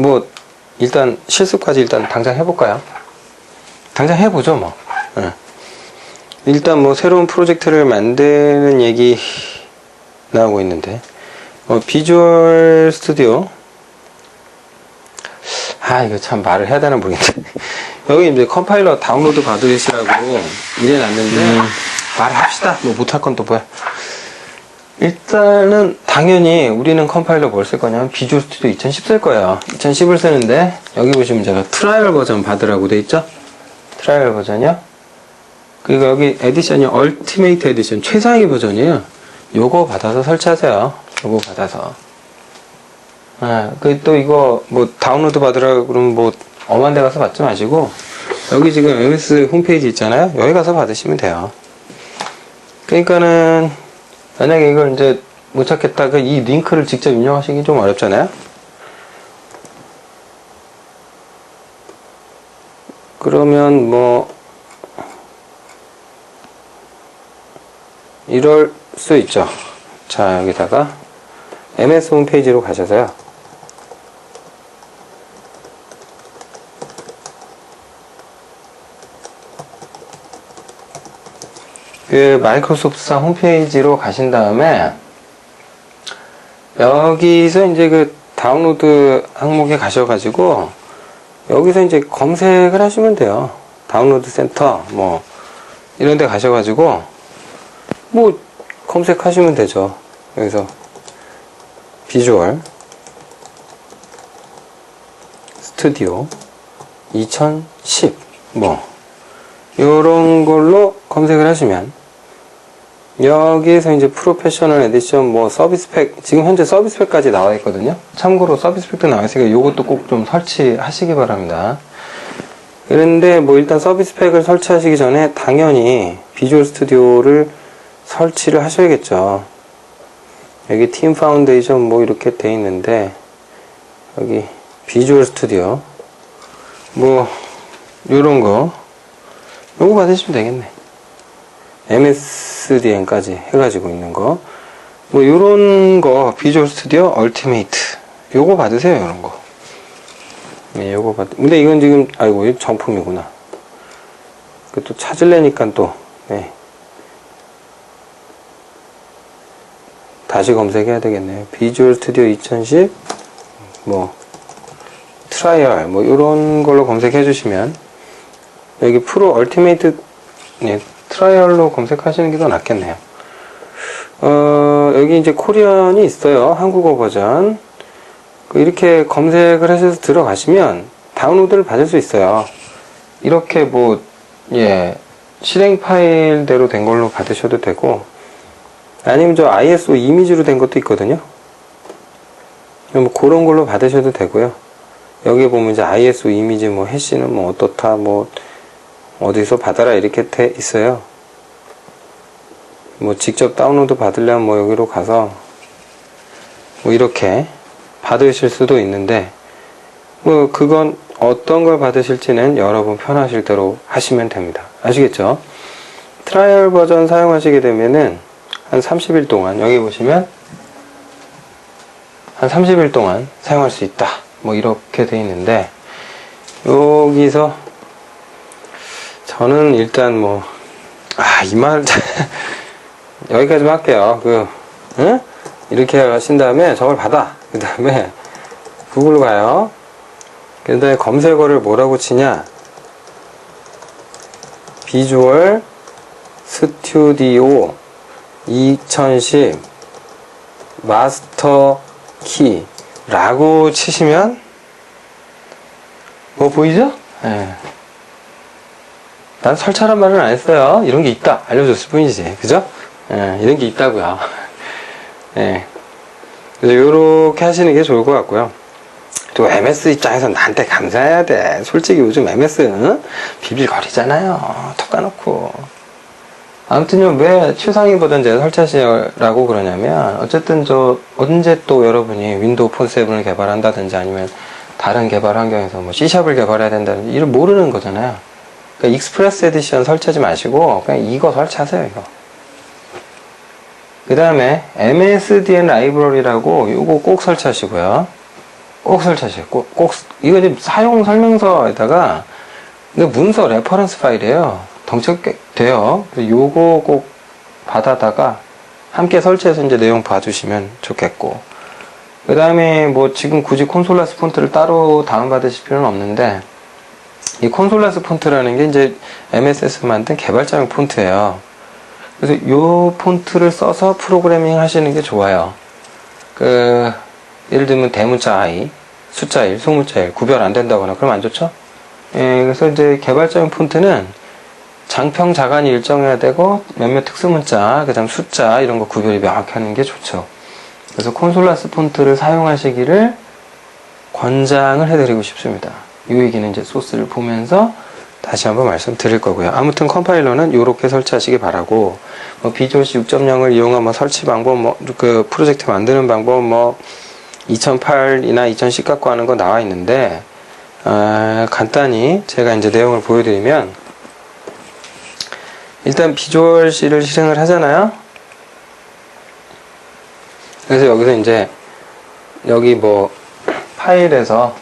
뭐 일단 실습까지 일단 당장 해볼까요? 당장 해보죠 뭐. 예. 일단 뭐 새로운 프로젝트를 만드는 얘기 나오고 있는데 어, 비주얼 스튜디오 아 이거 참 말을 해야 되나 모르겠는데 여기 이제 컴파일러 다운로드 받으시라고 이래 놨는데 말합시다 뭐 못할 건 또 뭐야 일단은 당연히 우리는 컴파일러 뭘 쓸 거냐면 비주얼 스튜디오 2010 쓸 거예요. 2010을 쓰는데 여기 보시면 제가 트라이얼 버전 받으라고 돼 있죠? 트라이얼 버전이요? 그리고 여기 에디션이 얼티메이트 에디션 최상위 버전이에요. 요거 받아서 설치하세요. 요거 받아서. 아, 그또 이거 뭐 다운로드 받으라 그러면 뭐 엄한 데 가서 받지 마시고 여기 지금 MS 홈페이지 있잖아요. 여기 가서 받으시면 돼요. 그러니까는 만약에 이걸 이제 못 찾겠다. 그이 링크를 직접 입력하시기 좀 어렵잖아요. 그러면 뭐 이럴 수 있죠. 자, 여기다가 MS 홈페이지로 가셔서요. 그 마이크로소프트사 홈페이지로 가신 다음에 여기서 이제 그 다운로드 항목에 가셔가지고 여기서 이제 검색을 하시면 돼요. 다운로드 센터 뭐 이런 데 가셔가지고 뭐 검색하시면 되죠. 여기서 비주얼 스튜디오 2010뭐 요런 걸로 검색을 하시면 여기에서 이제 프로페셔널 에디션 뭐 서비스 팩 지금 현재 서비스 팩까지 나와 있거든요. 참고로 서비스 팩도 나와 있으니까 요것도 꼭 좀 설치하시기 바랍니다. 그런데 뭐 일단 서비스 팩을 설치하시기 전에 당연히 비주얼 스튜디오를 설치를 하셔야겠죠. 여기 팀 파운데이션 뭐 이렇게 돼 있는데 여기 비주얼 스튜디오 뭐 요런 거 요거 받으시면 되겠네 MSDN까지 해가지고 있는 거. 뭐, 요런 거, 비주얼 스튜디오 얼티메이트. 요거 받으세요, 요런 거. 네, 요거 받, 근데 이건 지금, 아이고, 정품이구나. 그 또 찾을래니까 또, 네. 다시 검색해야 되겠네요. 비주얼 스튜디오 2010, 뭐, 트라이얼, 뭐, 요런 걸로 검색해 주시면, 여기 프로 얼티메이트, 네, 트라이얼로 검색하시는 게 더 낫겠네요. 어, 여기 이제 코리안이 있어요. 한국어 버전. 그 이렇게 검색을 하셔서 들어가시면 다운로드를 받을 수 있어요. 이렇게 뭐, 예, 실행 파일대로 된 걸로 받으셔도 되고, 아니면 저 ISO 이미지로 된 것도 있거든요. 뭐 그런 걸로 받으셔도 되고요. 여기 보면 이제 ISO 이미지 뭐 해시는 뭐 어떻다 뭐 어디서 받아라 이렇게 돼 있어요. 뭐 직접 다운로드 받으려면 뭐 여기로 가서 뭐 이렇게 받으실 수도 있는데 뭐 그건 어떤 걸 받으실지는 여러분 편하실 대로 하시면 됩니다. 아시겠죠? 트라이얼 버전 사용하시게 되면은 한 30일 동안 여기 보시면 한 30일 동안 사용할 수 있다. 뭐 이렇게 돼 있는데 여기서 저는 일단 뭐 아 이 말 여기까지만 할게요. 그 응? 이렇게 하신 다음에 저걸 받아. 그 다음에 구글로 가요. 그 다음에 검색어를 뭐라고 치냐? 비주얼 스튜디오 2010 마스터 키라고 치시면 뭐 보이죠? 예. 난 설치하란 말은 안 했어요. 이런 게 있다. 알려줬을 뿐이지. 그죠? 예, 이런 게 있다고요. 예. 그래서 요렇게 하시는 게 좋을 것 같고요. 또 MS 입장에서 나한테 감사해야 돼. 솔직히 요즘 MS 응? 비빌거리잖아요. 턱 까놓고. 아무튼요, 왜 최상위 버전 제가 설치하시라고 그러냐면, 어쨌든 저, 언제 또 여러분이 윈도우 폰 7을 개발한다든지 아니면 다른 개발 환경에서 뭐 C샵을 개발해야 된다든지, 이를 모르는 거잖아요. 그러니까 익스프레스 에디션 설치하지 마시고, 그냥 이거 설치하세요, 이거. 그 다음에 MSDN 라이브러리라고 요거 꼭 설치하시고요. 꼭 설치하세요. 꼭, 꼭, 이거 지금 사용 설명서에다가, 이거 문서 레퍼런스 파일이에요. 덩치가 꽤 돼요. 그래서 요거 꼭 받아다가 함께 설치해서 이제 내용 봐주시면 좋겠고. 그 다음에 뭐 지금 굳이 콘솔라스 폰트를 따로 다운받으실 필요는 없는데, 이 콘솔라스 폰트라는 게 이제 MSS 만든 개발자용 폰트예요. 그래서 요 폰트를 써서 프로그래밍 하시는 게 좋아요. 그, 예를 들면 대문자 i, 숫자 1, 소문자 1, 구별 안 된다거나 그러면 안 좋죠? 예, 그래서 이제 개발자용 폰트는 장평 자간이 일정해야 되고 몇몇 특수문자, 그 다음 숫자 이런 거 구별이 명확히 하는 게 좋죠. 그래서 콘솔라스 폰트를 사용하시기를 권장을 해드리고 싶습니다. 이 얘기는 이제 소스를 보면서 다시 한번 말씀드릴 거고요. 아무튼 컴파일러는 이렇게 설치하시기 바라고 뭐 비주얼C 6.0을 이용한 뭐 설치 방법, 뭐 그 프로젝트 만드는 방법, 뭐 2008이나 2010 갖고 하는 거 나와 있는데 아, 간단히 제가 이제 내용을 보여드리면 일단 비주얼 C를 실행을 하잖아요. 그래서 여기서 이제 여기 뭐 파일에서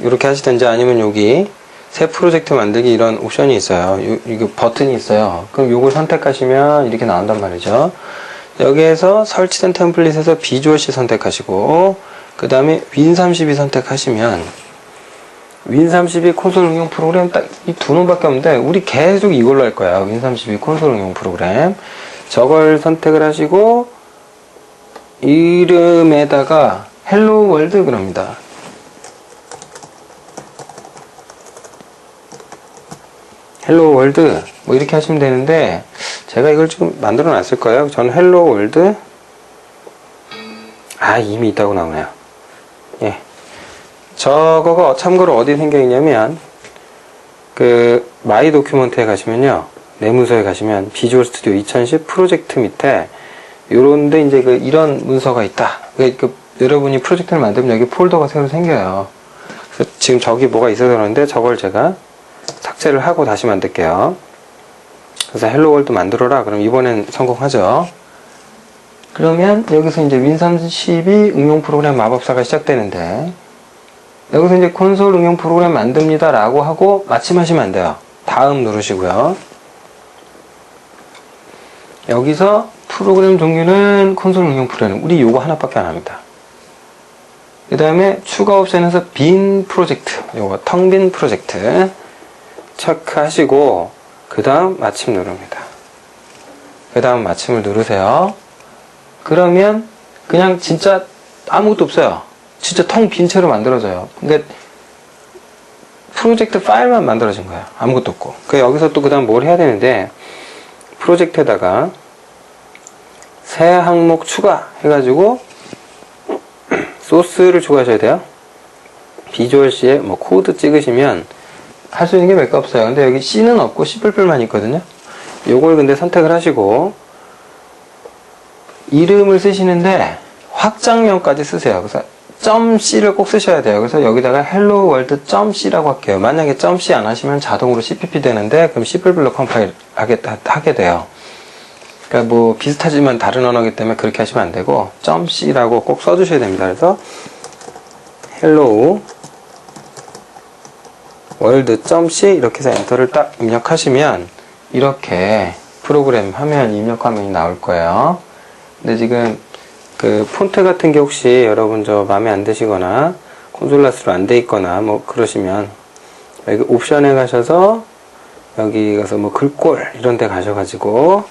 이렇게 하시든지 아니면 여기 새 프로젝트 만들기 이런 옵션이 있어요. 요, 이거 버튼이 있어요. 그럼 요걸 선택하시면 이렇게 나온단 말이죠. 여기에서 설치된 템플릿에서 비주얼 C 선택하시고 그 다음에 윈32 선택하시면 윈32 콘솔 응용 프로그램 딱 이 두 놈밖에 없는데 우리 계속 이걸로 할 거야. 윈32 콘솔 응용 프로그램 저걸 선택을 하시고 이름에다가 헬로 월드 그럽니다. 헬로 월드 뭐 이렇게 하시면 되는데 제가 이걸 지금 만들어 놨을 거예요. 저는 헬로 월드 아 이미 있다고 나오네요. 예. 저거가 참고로 어디 생겨 있냐면 그 마이 도큐먼트에 가시면요. 내 문서에 가시면 비주얼 스튜디오 2010 프로젝트 밑에 요런데 이제 그 이런 문서가 있다. 그, 그 여러분이 프로젝트를 만들면 여기 폴더가 새로 생겨요. 지금 저기 뭐가 있어서 그러는데 저걸 제가 삭제를 하고 다시 만들게요. 그래서 헬로 월드 만들어라. 그럼 이번엔 성공하죠. 그러면 여기서 이제 윈32 응용 프로그램 마법사가 시작되는데 여기서 이제 콘솔 응용 프로그램 만듭니다 라고 하고 마침 하시면 안 돼요. 다음 누르시고요. 여기서 프로그램 종류는 콘솔 응용 프로그램 우리 요거 하나밖에 안 합니다. 그 다음에 추가 옵션에서 빈 프로젝트 요거 텅 빈 프로젝트 체크하시고 그 다음 마침 누릅니다. 그 다음 마침을 누르세요. 그러면 그냥 진짜 아무것도 없어요. 진짜 텅 빈 채로 만들어져요. 근데 프로젝트 파일만 만들어진 거예요. 아무것도 없고. 그 여기서 또 그 다음 뭘 해야 되는데 프로젝트에다가 새 항목 추가 해가지고 소스를 추가하셔야 돼요. 비주얼 C에 뭐 코드 찍으시면 할 수 있는 게 몇 개 없어요. 근데 여기 C는 없고 C++만 있거든요. 요걸 근데 선택을 하시고 이름을 쓰시는데 확장명까지 쓰세요. 그래서 .c를 꼭 쓰셔야 돼요. 그래서 여기다가 hello world .c라고 할게요. 만약에 .c 안 하시면 자동으로 cpp 되는데 그럼 C++로 컴파일 하게, 하게 돼요. 그러니까 뭐 비슷하지만 다른 언어기 때문에 그렇게 하시면 안 되고 .c라고 꼭 써주셔야 됩니다. 그래서 hello world.c 이렇게 해서 엔터를 딱 입력하시면 이렇게 프로그램 화면 입력 화면이 나올 거예요. 근데 지금 그 폰트 같은 게 혹시 여러분 저 마음에 안 드시거나 콘솔라스로 안 돼 있거나 뭐 그러시면 여기 옵션에 가셔서 여기 가서 뭐 글꼴 이런 데 가셔가지고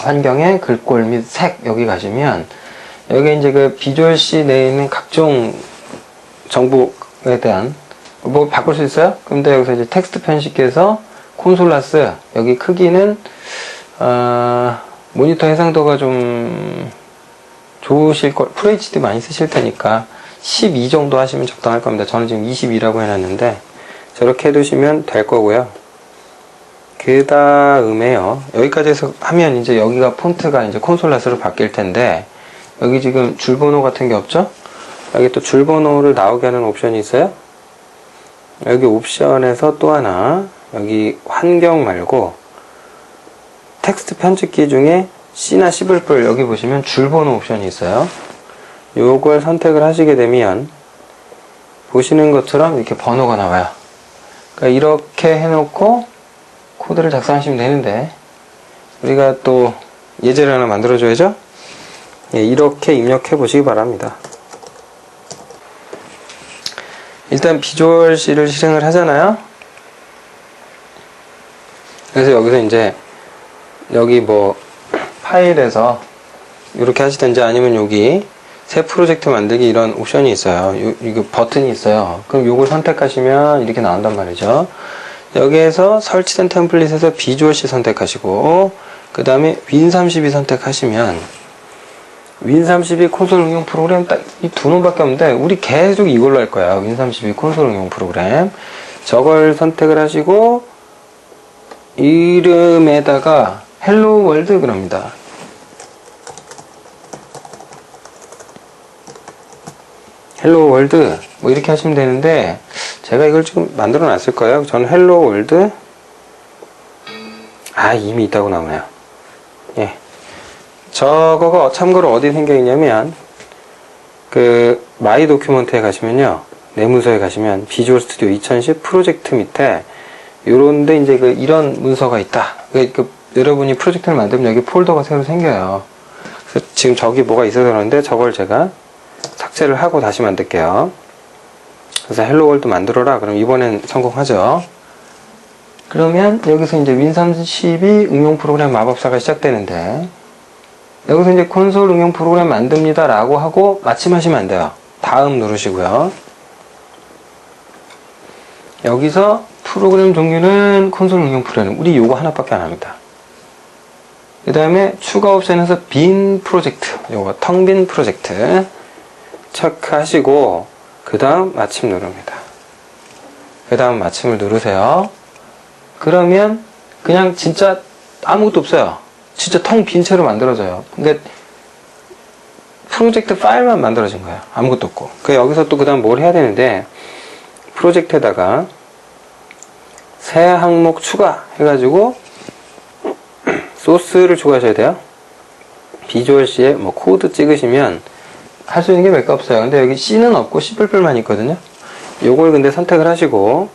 환경에 글꼴 및 색 여기 가시면 여기 이제 그 비주얼 C 내에 있는 각종 정보에 대한 뭐 바꿀 수 있어요? 근데 여기서 이제 텍스트 편집기에서 콘솔라스 여기 크기는 어, 모니터 해상도가 좀 좋으실 걸 FHD 많이 쓰실 테니까 12 정도 하시면 적당할 겁니다. 저는 지금 22라고 해놨는데 저렇게 해두시면 될 거고요. 그 다음에요. 여기까지 해서 하면 이제 여기가 폰트가 이제 콘솔라스로 바뀔 텐데 여기 지금 줄번호 같은 게 없죠? 여기 또 줄번호를 나오게 하는 옵션이 있어요. 여기 옵션에서 또 하나 여기 환경 말고 텍스트 편집기 중에 C나 C++ 여기 보시면 줄번호 옵션이 있어요. 요걸 선택을 하시게 되면 보시는 것처럼 이렇게 번호가 나와요. 그러니까 이렇게 해놓고 코드를 작성하시면 되는데 우리가 또 예제를 하나 만들어줘야죠. 예, 이렇게 입력해 보시기 바랍니다. 일단 비주얼 C를 실행을 하잖아요. 그래서 여기서 이제 여기 뭐 파일에서 이렇게 하시든지 아니면 여기 새 프로젝트 만들기 이런 옵션이 있어요. 요, 이거 버튼이 있어요. 그럼 요걸 선택하시면 이렇게 나온단 말이죠. 여기에서 설치된 템플릿에서 비주얼 C 선택하시고 그 다음에 윈32 선택하시면 윈32 콘솔 응용 프로그램 딱 이 두 놈밖에 없는데 우리 계속 이걸로 할 거야. 윈32 콘솔 응용 프로그램 저걸 선택을 하시고 이름에다가 헬로 월드 그럽니다. 헬로 월드 뭐 이렇게 하시면 되는데 제가 이걸 지금 만들어 놨을 거예요. 저는 헬로 월드 아 이미 있다고 나오네요. 예. 저거가 참고로 어디 생겨 있냐면 그 마이 도큐먼트에 가시면요. 내문서에 가시면 비주얼 스튜디오 2010 프로젝트 밑에 요런데 이제 그 이런 문서가 있다. 그, 그 여러분이 프로젝트를 만들면 여기 폴더가 새로 생겨요. 그래서 지금 저기 뭐가 있어서 그러는데 저걸 제가 삭제를 하고 다시 만들게요. 그래서 헬로 월드 만들어라. 그럼 이번엔 성공하죠. 그러면 여기서 이제 윈32 응용 프로그램 마법사가 시작되는데 여기서 이제 콘솔 응용 프로그램 만듭니다 라고 하고 마침 하시면 안 돼요. 다음 누르시고요. 여기서 프로그램 종류는 콘솔 응용 프로그램 우리 요거 하나밖에 안 합니다. 그 다음에 추가 옵션에서 빈 프로젝트 요거 텅 빈 프로젝트 체크하시고 그 다음 마침 누릅니다. 그 다음 마침을 누르세요. 그러면 그냥 진짜 아무것도 없어요. 진짜 텅 빈 채로 만들어져요. 근데 프로젝트 파일만 만들어진 거예요. 아무것도 없고. 그 여기서 또 그 다음 뭘 해야 되는데 프로젝트에다가 새 항목 추가 해가지고 소스를 추가하셔야 돼요. 비주얼 C에 뭐 코드 찍으시면 할 수 있는 게 몇 개 없어요. 근데 여기 C는 없고 C++만 있거든요. 요걸 근데 선택을 하시고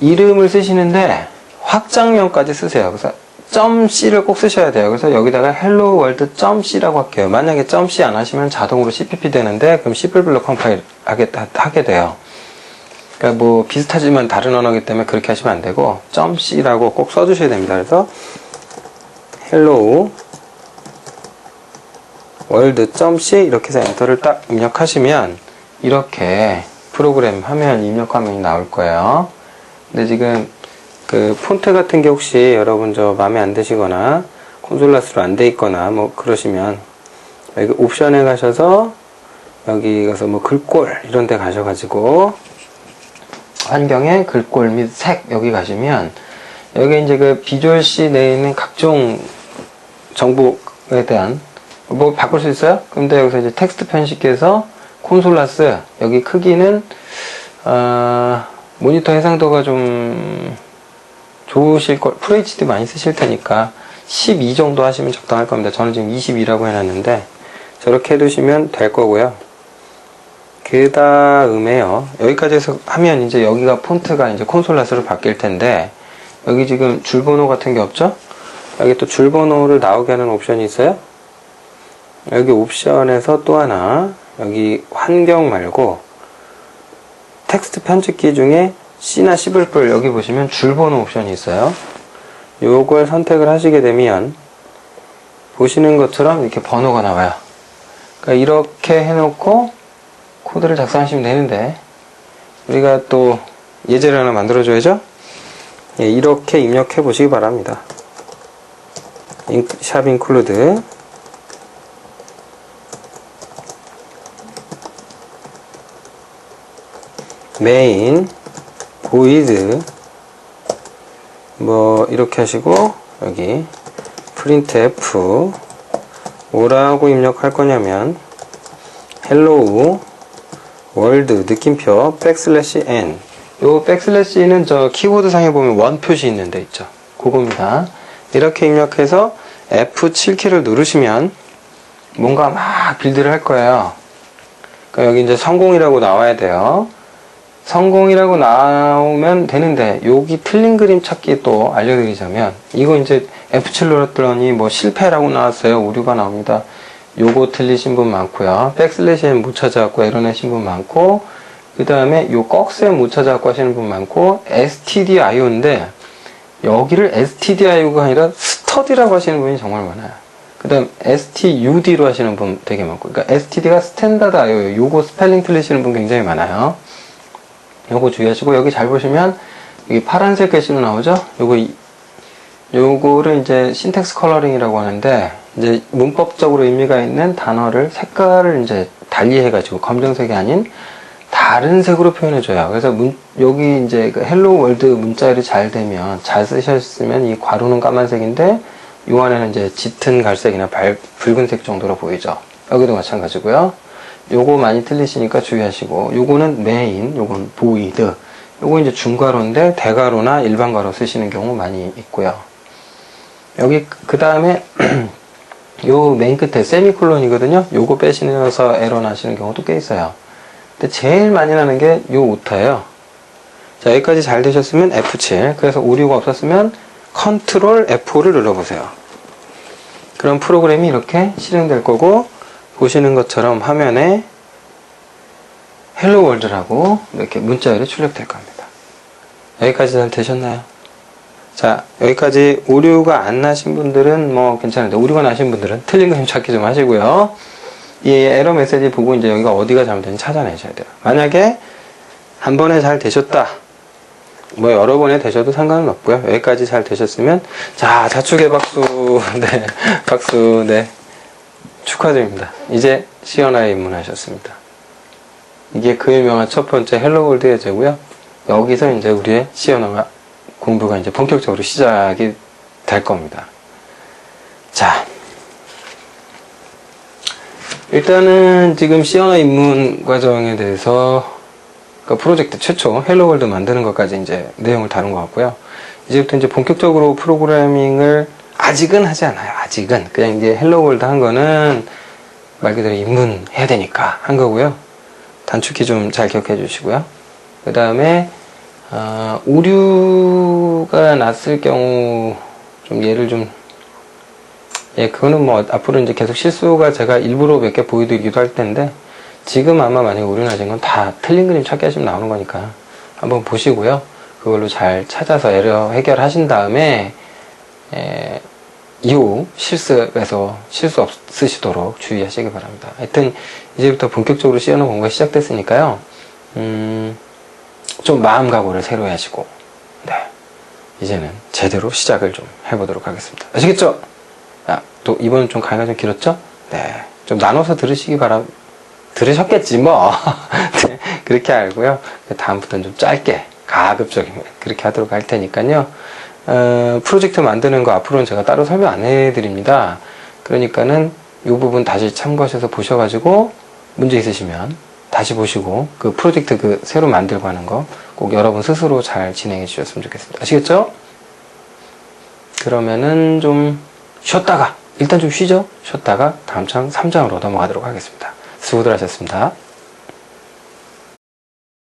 이름을 쓰시는데 확장명까지 쓰세요. 그래서 .c를 꼭 쓰셔야 돼요. 그래서 여기다가 hello world .c라고 할게요. 만약에 .c 안 하시면 자동으로 cpp 되는데 그럼 C++ 컴파일 하게, 하게 돼요. 그러니까 뭐 비슷하지만 다른 언어기 때문에 그렇게 하시면 안 되고 .c라고 꼭 써주셔야 됩니다. 그래서 hello world.c 이렇게 해서 엔터를 딱 입력하시면 이렇게 프로그램 화면 입력 화면이 나올 거예요. 근데 지금 그 폰트 같은 게 혹시 여러분 저 마음에 안 드시거나 콘솔라스로 안 돼 있거나 뭐 그러시면 여기 옵션에 가셔서 여기 가서 뭐 글꼴 이런 데 가셔가지고 환경에 글꼴 및 색 여기 가시면 여기 이제 그 비주얼 C 내에 있는 각종 정보에 대한 뭐 바꿀 수 있어요? 근데 여기서 이제 텍스트 편식해서 콘솔라스 여기 크기는 어, 모니터 해상도가 좀 좋으실 걸 FHD 많이 쓰실 테니까 12 정도 하시면 적당할 겁니다. 저는 지금 22라고 해놨는데 저렇게 해두시면 될 거고요. 그 다음에요. 여기까지 해서 하면 이제 여기가 폰트가 이제 콘솔라스로 바뀔 텐데 여기 지금 줄번호 같은 게 없죠? 여기 또 줄번호를 나오게 하는 옵션이 있어요. 여기 옵션에서 또 하나 여기 환경 말고 텍스트 편집기 중에 C나 C++ 여기 보시면 줄번호 옵션이 있어요. 요걸 선택을 하시게 되면 보시는 것처럼 이렇게 번호가 나와요. 그러니까 이렇게 해놓고 코드를 작성하시면 되는데 우리가 또 예제를 하나 만들어줘야죠. 예, 이렇게 입력해 보시기 바랍니다. 샵 인클루드 메인 보이드. 뭐 이렇게 하시고 여기 printf 뭐라고 입력할 거냐면 hello world 느낌표 백슬래시 n. 요 백슬래시는 저 키보드 상에 보면 원 표시 있는 데 있죠. 그겁니다. 이렇게 입력해서 F7키를 누르시면 뭔가 막 빌드를 할 거예요. 그러니까 여기 이제 성공이라고 나와야 돼요. 성공이라고 나오면 되는데 여기 틀린 그림 찾기 또 알려드리자면 이거 이제 F7 눌렀더니 뭐 실패라고 나왔어요. 오류가 나옵니다. 요거 틀리신 분 많고요. 백슬래시는 못 찾아갖고 에러 내신 분 많고 그 다음에 요 꺽쇠 못 찾아갖고 하시는 분 많고 STDIO인데 여기를 STDIO가 아니라 스터디라고 하시는 분이 정말 많아요. 그 다음 STUD로 하시는 분 되게 많고 그러니까 STD가 스탠다드 IO예요. 요거 스펠링 틀리시는 분 굉장히 많아요. 요거 주의하시고 여기 잘 보시면 여기 파란색 글씨로 나오죠? 요거 이- 요거를 이제 신텍스 컬러링이라고 하는데 이제 문법적으로 의미가 있는 단어를 색깔을 이제 달리 해가지고 검정색이 아닌 다른 색으로 표현해줘요. 그래서 문- 여기 이제 그 헬로 월드 문자열이 잘 되면 잘 쓰셨으면 이 괄호는 까만색인데 요 안에는 이제 짙은 갈색이나 발, 붉은색 정도로 보이죠. 여기도 마찬가지고요. 요거 많이 틀리시니까 주의하시고 요거는 메인, 요건 보이드. 요거 이제 중괄호인데 대괄호나 일반 괄호 쓰시는 경우 많이 있고요. 여기 그 다음에 요 맨 끝에 세미콜론이거든요. 요거 빼시면서 에러 나시는 경우도 꽤 있어요. 근데 제일 많이 나는 게 요 오타예요. 자 여기까지 잘 되셨으면 F7 그래서 오류가 없었으면 컨트롤 F5를 눌러보세요. 그럼 프로그램이 이렇게 실행될 거고 보시는 것처럼 화면에 헬로 월드라고 이렇게 문자열이 출력될 겁니다. 여기까지 잘 되셨나요? 자, 여기까지 오류가 안 나신 분들은 뭐 괜찮은데, 오류가 나신 분들은 틀린 그림 찾기 좀 하시고요. 이 에러 메시지 보고 이제 여기가 어디가 잘못된지 찾아내셔야 돼요. 만약에 한 번에 잘 되셨다. 뭐 여러 번에 되셔도 상관은 없고요. 여기까지 잘 되셨으면, 자, 자축의 박수. 네, 박수. 네. 축하드립니다. 이제 시연화에 입문하셨습니다. 이게 그 유명한 첫 번째 헬로월드 예제고요. 여기서 이제 우리의 시연화가 공부가 이제 본격적으로 시작이 될 겁니다. 자, 일단은 지금 시연화 입문 과정에 대해서 그러니까 프로젝트 최초 헬로월드 만드는 것까지 이제 내용을 다룬 것 같고요. 이제부터 이제 본격적으로 프로그래밍을 아직은 하지 않아요. 아직은 그냥 이제 헬로월드 한 거는 말 그대로 입문해야 되니까 한 거고요. 단축키 좀 잘 기억해 주시고요. 그 다음에 아, 오류가 났을 경우 좀 예를 좀 예, 그거는 뭐 앞으로 이제 계속 실수가 제가 일부러 몇 개 보여드리기도 할 텐데 지금 아마 만약에 오류 나신 건 다 틀린 그림 찾기 하시면 나오는 거니까 한번 보시고요. 그걸로 잘 찾아서 에러 해결하신 다음에 에, 이후 실습에서 실수 없으시도록 주의하시기 바랍니다. 하여튼 이제부터 본격적으로 시연어 공부가 시작됐으니까요. 음, 좀 마음 각오를 새로 하시고 네 이제는 제대로 시작을 좀 해보도록 하겠습니다. 아시겠죠? 아, 또 이번은 좀 강의가 좀 길었죠? 네, 좀 나눠서 들으시기 바람 들으셨겠지 뭐 네, 그렇게 알고요. 다음부터는 좀 짧게 가급적이면 그렇게 하도록 할 테니까요. 어, 프로젝트 만드는 거 앞으로는 제가 따로 설명 안 해드립니다. 그러니까는 이 부분 다시 참고하셔서 보셔가지고 문제 있으시면 다시 보시고 그 프로젝트 그 새로 만들고 하는 거 꼭 여러분 스스로 잘 진행해 주셨으면 좋겠습니다. 아시겠죠? 그러면은 좀 쉬었다가 일단 좀 쉬죠? 쉬었다가 다음 장 3장으로 넘어가도록 하겠습니다. 수고들 하셨습니다.